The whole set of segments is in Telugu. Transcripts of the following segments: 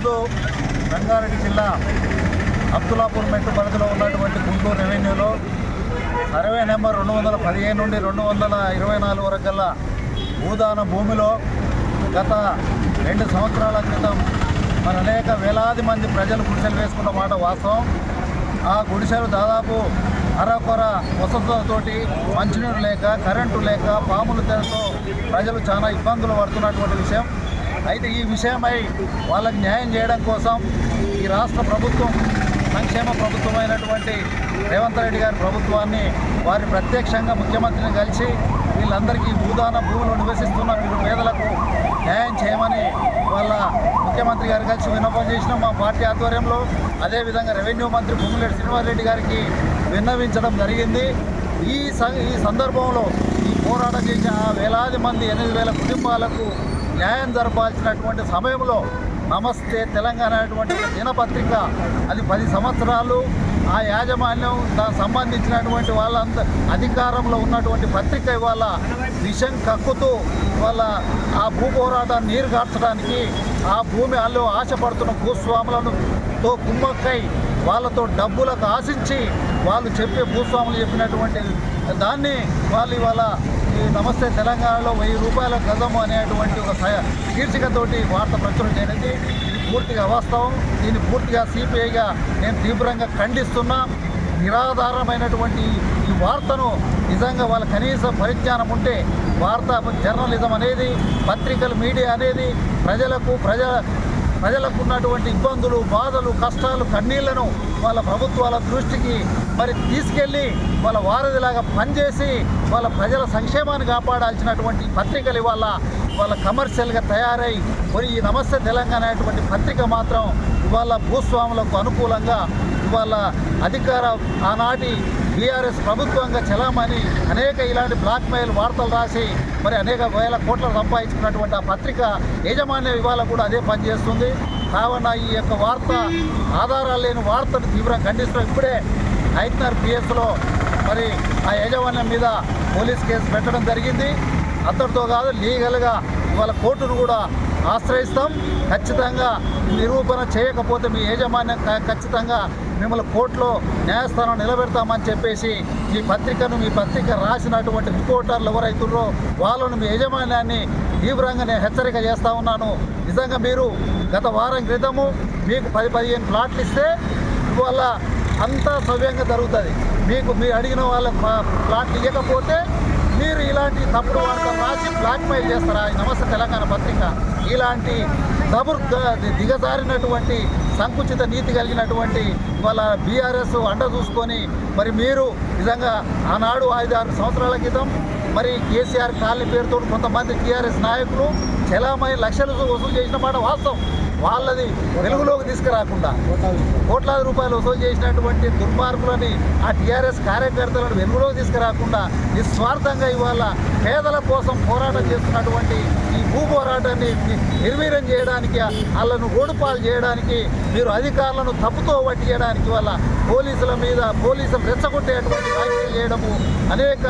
ఈరోజు రంగారెడ్డి జిల్లా అబ్దులాపూర్ మెట్టు పరిధిలో ఉన్నటువంటి గుంటూరు రెవెన్యూలో సర్వే నెంబర్ రెండు వందల పదిహేను నుండి రెండు వందల ఇరవై నాలుగు వరకు గల భూదాన భూమిలో గత రెండు సంవత్సరాల క్రితం మన అనేక వేలాది మంది ప్రజలు గుడిసెలు వేసుకున్న మాట వాస్తవం. ఆ గుడిసెలు దాదాపు అరకొర వసతులతోటి మంచినీరు లేక కరెంటు లేక పాముల తెరతో ప్రజలు చాలా ఇబ్బందులు పడుతున్నటువంటి విషయం. అయితే ఈ విషయమై వాళ్ళకి న్యాయం చేయడం కోసం ఈ రాష్ట్ర ప్రభుత్వం సంక్షేమ ప్రభుత్వమైనటువంటి రేవంత్ రెడ్డి గారి ప్రభుత్వాన్ని వారి ప్రత్యక్షంగా ముఖ్యమంత్రిని కలిసి వీళ్ళందరికీ భూదాన భూములు నివసిస్తున్న వీరు పేదలకు న్యాయం చేయమని వాళ్ళ ముఖ్యమంత్రి గారు కలిసి విన్నపం చేసిన మా పార్టీ ఆధ్వర్యంలో. అదేవిధంగా రెవెన్యూ మంత్రి భూమిరెడ్డి శ్రీనివాసరెడ్డి గారికి విన్నవించడం జరిగింది. ఈ ఈ సందర్భంలో ఈ పోరాటం చేసిన వేలాది మంది ఎనిమిది వేల కుటుంబాలకు న్యాయం జరపాల్సినటువంటి సమయంలో నమస్తే తెలంగాణ అనేటువంటి దినపత్రిక. అది పది సంవత్సరాలు ఆ యాజమాన్యం దానికి సంబంధించినటువంటి వాళ్ళంత అధికారంలో ఉన్నటువంటి పత్రిక ఇవాళ విషం కక్కుతూ ఇవాళ ఆ భూ పోరాటాన్ని నీరు కార్చడానికి ఆ భూమి వాళ్ళు ఆశపడుతున్న భూస్వాములను తో కుమ్మక్కై వాళ్ళతో డబ్బులకు ఆశించి వాళ్ళు చెప్పే భూస్వాములు చెప్పినటువంటి దాన్ని వాళ్ళు ఇవాళ ఈ నమస్తే తెలంగాణలో వెయ్యి రూపాయల గజము అనేటువంటి ఒక శీర్షికతోటి వార్త ప్రచురణ చేయడానికి ఇది పూర్తిగా అవాస్తవం. దీన్ని పూర్తిగా సిపిఐగా నేను తీవ్రంగా ఖండిస్తున్నా. నిరాధారమైనటువంటి ఈ వార్తను నిజంగా వాళ్ళ కనీస పరిజ్ఞానం ఉంటే వార్తా జర్నలిజం అనేది పత్రికలు మీడియా అనేది ప్రజలకు ప్రజ ప్రజలకు ఉన్నటువంటి ఇబ్బందులు బాధలు కష్టాలు కన్నీళ్ళను వాళ్ళ ప్రభుత్వాల దృష్టికి మరి తీసుకెళ్ళి వాళ్ళ వారధిలాగా పనిచేసి వాళ్ళ ప్రజల సంక్షేమాన్ని కాపాడాల్సినటువంటి పత్రికలు ఇవాళ వాళ్ళ కమర్షియల్గా తయారై మరి ఈ నమస్తే తెలంగాణ అనేటువంటి పత్రిక మాత్రం ఇవాళ భూస్వాములకు అనుకూలంగా ఇవాళ అధికార ఆనాటి బీఆర్ఎస్ ప్రభుత్వంగా చలామణి అనేక ఇలాంటి బ్లాక్ మెయిల్ వార్తలు రాసి మరి అనేక వేల కోట్లు సంపాదించుకున్నటువంటి ఆ పత్రిక యజమాన్యం ఇవాళ కూడా అదే పనిచేస్తుంది కావున ఈ యొక్క వార్త ఆధారాలు లేని వార్తను తీవ్రంగా ఖండిస్తున్నాం. ఇప్పుడే ఐట్నర్ పిఎస్లో మరి ఆ యాజమాన్యం మీద పోలీస్ కేసు పెట్టడం జరిగింది. అతడితో కాదు లీగల్గా ఇవాళ కోర్టును కూడా ఆశ్రయిస్తాం. ఖచ్చితంగా నిరూపణ చేయకపోతే మీ యాజమాన్యం ఖచ్చితంగా మిమ్మల్ని కోర్టులో న్యాయస్థానం నిలబెడతామని చెప్పేసి ఈ పత్రికను మీ పత్రిక రాసినటువంటి రిపోర్టర్లు ఎవరైతున్నారో వాళ్ళను మీ యజమాన్యాన్ని తీవ్రంగా నేను హెచ్చరిక చేస్తూ ఉన్నాను. నిజంగా మీరు గత వారం క్రితము మీకు పది పదిహేను ప్లాట్లు ఇస్తే ఇవాళ అంతా సవ్యంగా జరుగుతుంది. మీకు మీరు అడిగిన వాళ్ళ ప్లాట్లు ఇవ్వకపోతే మీరు ఇలాంటి తప్పుడు వార్తలు రాసి బ్లాక్మెయిల్ చేస్తారా? ఈ నమస్తే తెలంగాణ పత్రిక. ఇలాంటి దబుర్ దిగజారినటువంటి సంకుచిత నీతి కలిగినటువంటి వాళ్ళ బీఆర్ఎస్ అండ చూసుకొని మరి మీరు నిజంగా ఆనాడు ఐదు ఆరు సంవత్సరాల క్రితం మరి కేసీఆర్ కాలనీ పేరుతో కొంతమంది టీఆర్ఎస్ నాయకులు చెలామై లక్షలు వసూలు చేసిన మాట వాస్తవం. వాళ్ళది వెలుగులోకి తీసుకురాకుండా కోట్లాది రూపాయలు వసూలు చేసినటువంటి దుర్మార్గులని ఆ టీఆర్ఎస్ కార్యకర్తలను వెలుగులోకి తీసుకురాకుండా నిస్వార్థంగా ఇవాళ పేదల కోసం పోరాటం చేస్తున్నటువంటి ఈ భూ పోరాటాన్ని నిర్వీర్యం చేయడానికి వాళ్ళను ఓడిపాలు చేయడానికి మీరు అధికారులను తప్పుతో వట్టి చేయడానికి వల్ల పోలీసుల మీద పోలీసులు రెచ్చగొట్టేటువంటి వ్యాఖ్యలు చేయడము అనేక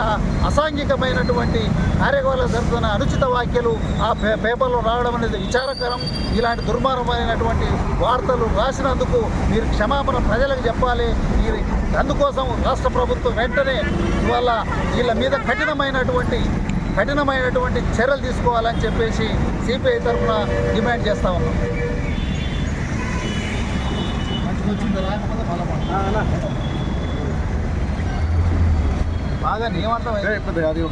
అసాంఘికమైనటువంటి కార్యక్రమాలు జరుగుతున్న అనుచిత వ్యాఖ్యలు ఆ పే పేపర్లో రావడం అనేది విచారకరం. ఇలాంటి దుర్మార్గమైనటువంటి వార్తలు రాసినందుకు మీరు క్షమాపణ ప్రజలకు చెప్పాలి. మీరు అందుకోసం రాష్ట్ర ప్రభుత్వం వెంటనే వల్ల వీళ్ళ మీద కఠినమైనటువంటి కఠినమైనటువంటి చర్యలు తీసుకోవాలని చెప్పేసి సిపిఐ తరఫున డిమాండ్ చేస్తా ఉన్నాం. బాగా నియమంతం అది